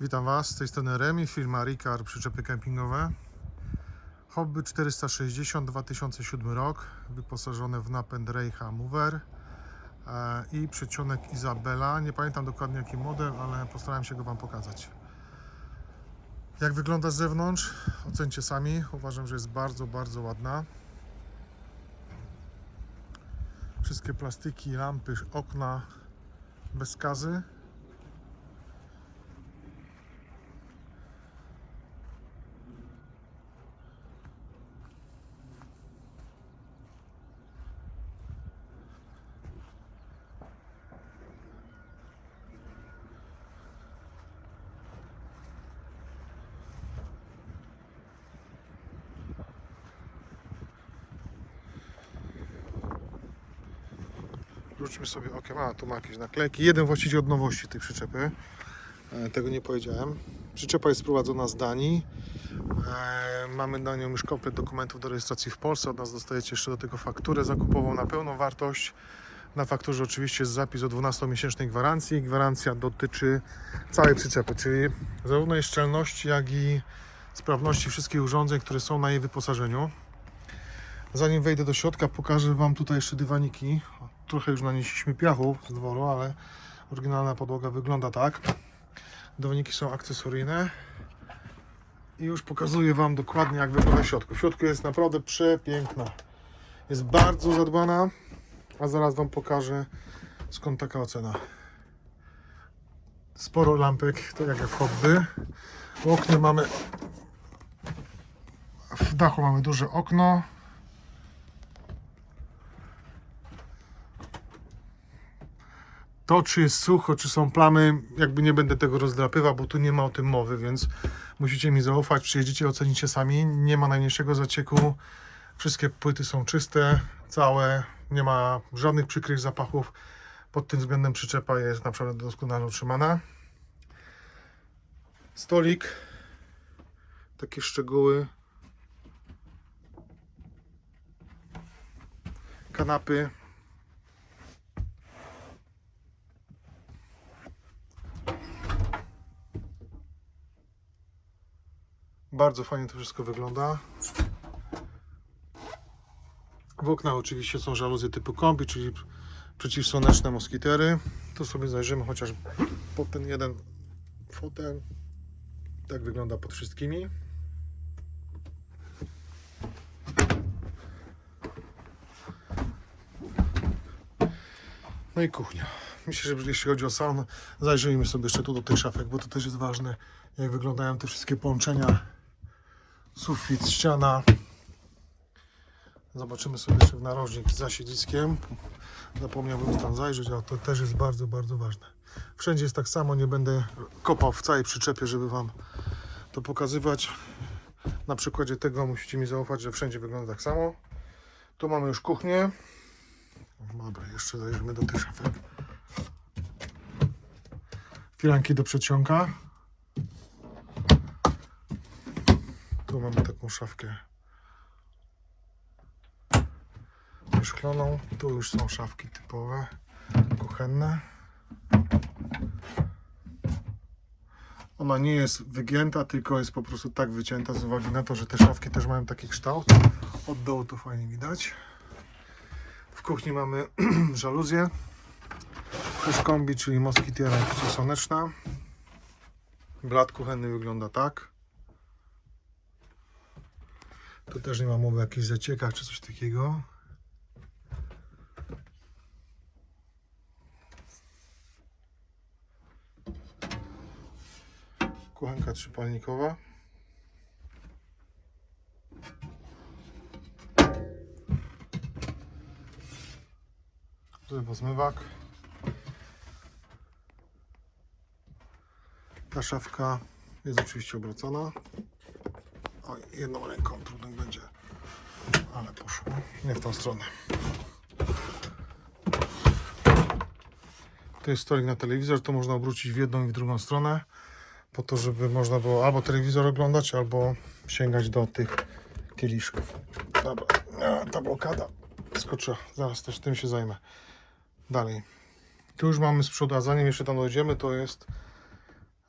Witam Was, z tej strony Remi, firma Ricard, przyczepy kempingowe. Hobby 460, 2007 rok, wyposażone w napęd Reicha Mover e, i przycionek Izabela. Nie pamiętam dokładnie jaki model, ale postarałem się go Wam pokazać. Jak wygląda z zewnątrz? Ocencie sami. Uważam, że jest bardzo, bardzo ładna. Wszystkie plastiki, lampy, okna bez skazy. Rzućmy sobie okiem. A, tu ma jakieś naklejki. Jeden właściciel od nowości tej przyczepy. E, Tego nie powiedziałem. Przyczepa jest sprowadzona z Danii. E, Mamy na nią już komplet dokumentów do rejestracji w Polsce. Od nas dostajecie jeszcze do tego fakturę zakupową na pełną wartość. Na fakturze oczywiście jest zapis o 12-miesięcznej gwarancji. Gwarancja dotyczy całej przyczepy, czyli zarówno jej szczelności, jak i sprawności wszystkich urządzeń, które są na jej wyposażeniu. Zanim wejdę do środka, pokażę Wam tutaj jeszcze dywaniki. Trochę już nanieśliśmy piachu z dworu, ale oryginalna podłoga wygląda tak. Dywaniki są akcesoryjne. I już pokazuję Wam dokładnie, jak wygląda w środku. W środku jest naprawdę przepiękna. Jest bardzo zadbana, a zaraz Wam pokażę, skąd taka ocena. Sporo lampek, to jak w hobby. W mamy... W dachu mamy duże okno. To, czy jest sucho, czy są plamy, jakby nie będę tego rozdrapywał, bo tu nie ma o tym mowy, więc musicie mi zaufać, przyjedziecie, ocenicie sami. Nie ma najmniejszego zacieku. Wszystkie płyty są czyste, całe, nie ma żadnych przykrych zapachów. Pod tym względem przyczepa jest naprawdę doskonale utrzymana. Stolik, takie szczegóły. Kanapy, Bardzo fajnie to wszystko wygląda. W oknach oczywiście są żaluzje typu kombi, czyli przeciwsłoneczne moskitery. Tu sobie zajrzymy chociaż pod ten jeden fotel. Tak wygląda pod wszystkimi. No i kuchnia. Myślę, że jeśli chodzi o salon, zajrzyjmy sobie jeszcze tu do tych szafek, bo to też jest ważne, jak wyglądają te wszystkie połączenia. Sufit, ściana. Zobaczymy sobie jeszcze w narożnik za siedziskiem. Zapomniałbym tam zajrzeć, ale to też jest bardzo, bardzo ważne. Wszędzie jest tak samo, nie będę kopał w całej przyczepie, żeby Wam to pokazywać. Na przykładzie tego musicie mi zaufać, że wszędzie wygląda tak samo. Tu mamy już kuchnię. Dobra, jeszcze zajrzymy do tych szafek. Firanki do przeciąga. Tu mamy taką szafkę szkloną. Tu już są szafki typowe, kuchenne. Ona nie jest wygięta, tylko jest po prostu tak wycięta z uwagi na to, że te szafki też mają taki kształt. Od dołu to fajnie widać. W kuchni mamy żaluzję. Też kombi, czyli moskitiera przeciwsłoneczna. Blat kuchenny wygląda tak. Tu też nie ma mowy o jakichś zaciekach czy coś takiego. Kuchenka trzypalnikowa. Zmywak. Ta szafka jest oczywiście obracana. Oj, jedną ręką trudno będzie, ale poszło. Nie w tą stronę. To jest stolik na telewizor, to można obrócić w jedną i w drugą stronę, po to, żeby można było albo telewizor oglądać, albo sięgać do tych kieliszków. Dobra, ta blokada skoczyła, zaraz też tym się zajmę. Dalej. Tu już mamy z przodu, a zanim jeszcze tam dojdziemy, to jest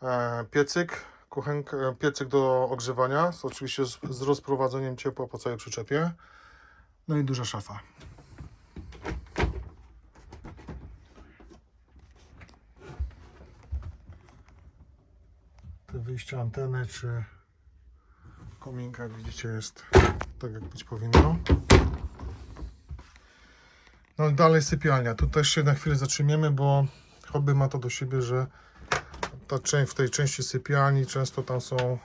e, piecyk, kuchenka, e, piecyk do ogrzewania, oczywiście z, z rozprowadzeniem ciepła po całej przyczepie. No i duża szafa. Te wyjścia anteny czy kominka, jak widzicie, jest tak jak być powinno. No dalej sypialnia. Tu też się na chwilę zatrzymiemy, bo hobby ma to do siebie, że ta część, w tej części sypialni często tam są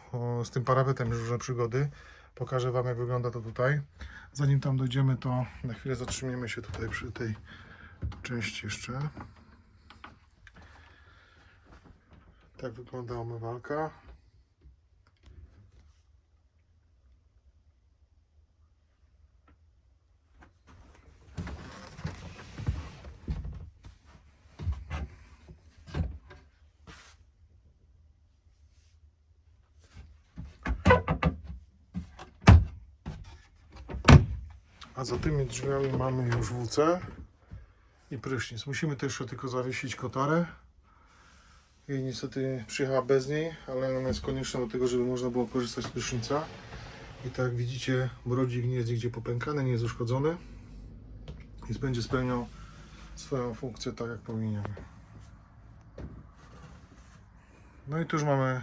z tym parapetem różne przygody. Pokażę Wam jak wygląda to tutaj. Zanim tam dojdziemy, to na chwilę zatrzymiemy się tutaj przy tej części jeszcze. Tak wygląda omywalka. A za tymi drzwiami mamy już WC i prysznic. Musimy też jeszcze tylko zawiesić kotarę. I niestety przyjechała bez niej, ale ona jest konieczna do tego, żeby można było korzystać z prysznica. I tak jak widzicie, brodzik nie jest nigdzie popękany, nie jest uszkodzony. Więc będzie spełniał swoją funkcję tak jak powinien. No i tu już mamy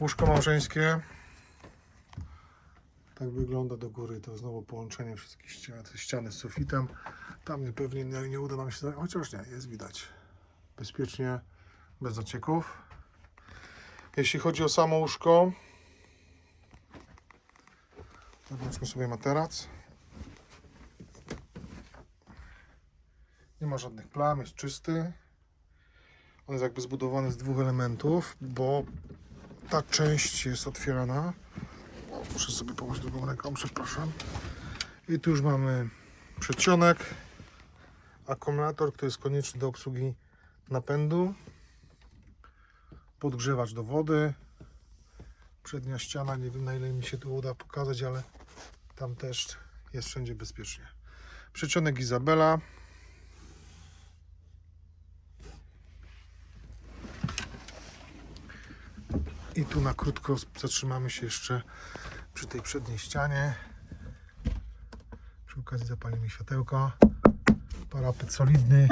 łóżko małżeńskie. Tak wygląda do góry. To znowu połączenie wszystkich ścian, ściany z sufitem. Tam pewnie nie, nie uda nam się, chociaż nie, jest widać. Bezpiecznie, bez zacieków. Jeśli chodzi o samo łóżko, zobaczmy sobie materac. Nie ma żadnych plam, jest czysty. On jest jakby zbudowany z dwóch elementów, bo ta część jest otwierana. Muszę sobie pomóc drugą ręką, przepraszam. I tu już mamy przedsionek, akumulator, który jest konieczny do obsługi napędu, podgrzewacz do wody, przednia ściana, nie wiem na ile mi się tu uda pokazać, ale tam też jest wszędzie bezpiecznie. Przedsionek Izabela. I tu na krótko zatrzymamy się jeszcze przy tej przedniej ścianie. Przy okazji zapalimy światełko. Parapet solidny,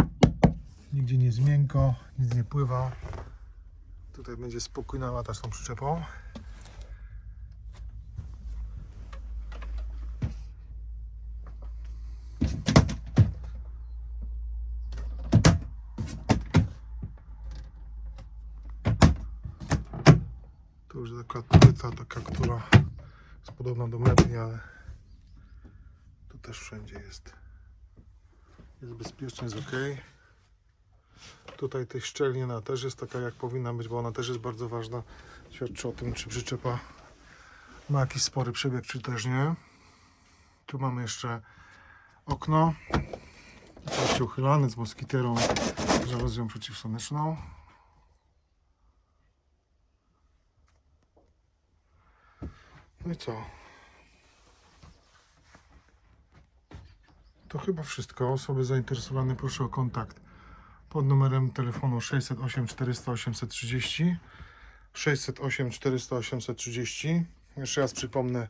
nigdzie nie jest miękko, nic nie pływa. Tutaj będzie spokojna lata z tą przyczepą. To już taka płyta, taka, która jest podobna do mebli, ale tu też wszędzie jest. Jest bezpiecznie, jest ok. Tutaj tej szczelina też jest taka jak powinna być, bo ona też jest bardzo ważna. Świadczy o tym, czy przyczepa ma jakiś spory przebieg, czy też nie. Tu mamy jeszcze okno. Oczywiście uchylane z moskiterą, żaluzją przeciwsłoneczną. No i co? To chyba wszystko. Osoby zainteresowane proszę o kontakt. Pod numerem telefonu 608 400 830 608 400 830 Jeszcze raz przypomnę.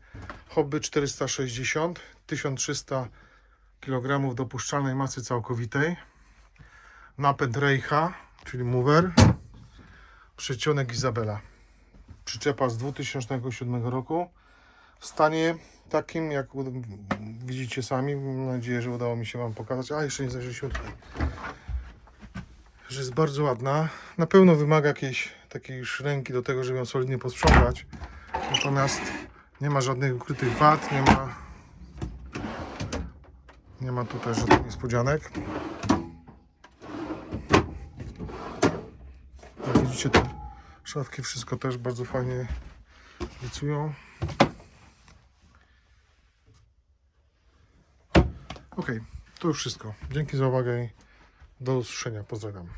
Hobby 460 1300 kg dopuszczalnej masy całkowitej. Napęd Reicha, czyli mover. Przycionek Izabela. Przyczepa z 2007 roku w stanie takim, jak widzicie sami. Mam nadzieję, że udało mi się Wam pokazać. A, jeszcze nie zajrzeliśmy tutaj. Że jest bardzo ładna. Na pewno wymaga jakiejś takiej już ręki do tego, żeby ją solidnie posprzątać. Natomiast nie ma żadnych ukrytych wad, nie ma nie ma tutaj żadnych niespodzianek. Jak widzicie, te szafki wszystko też bardzo fajnie pracują. Ok, to już wszystko. Dzięki za uwagę i do usłyszenia. Pozdrawiam.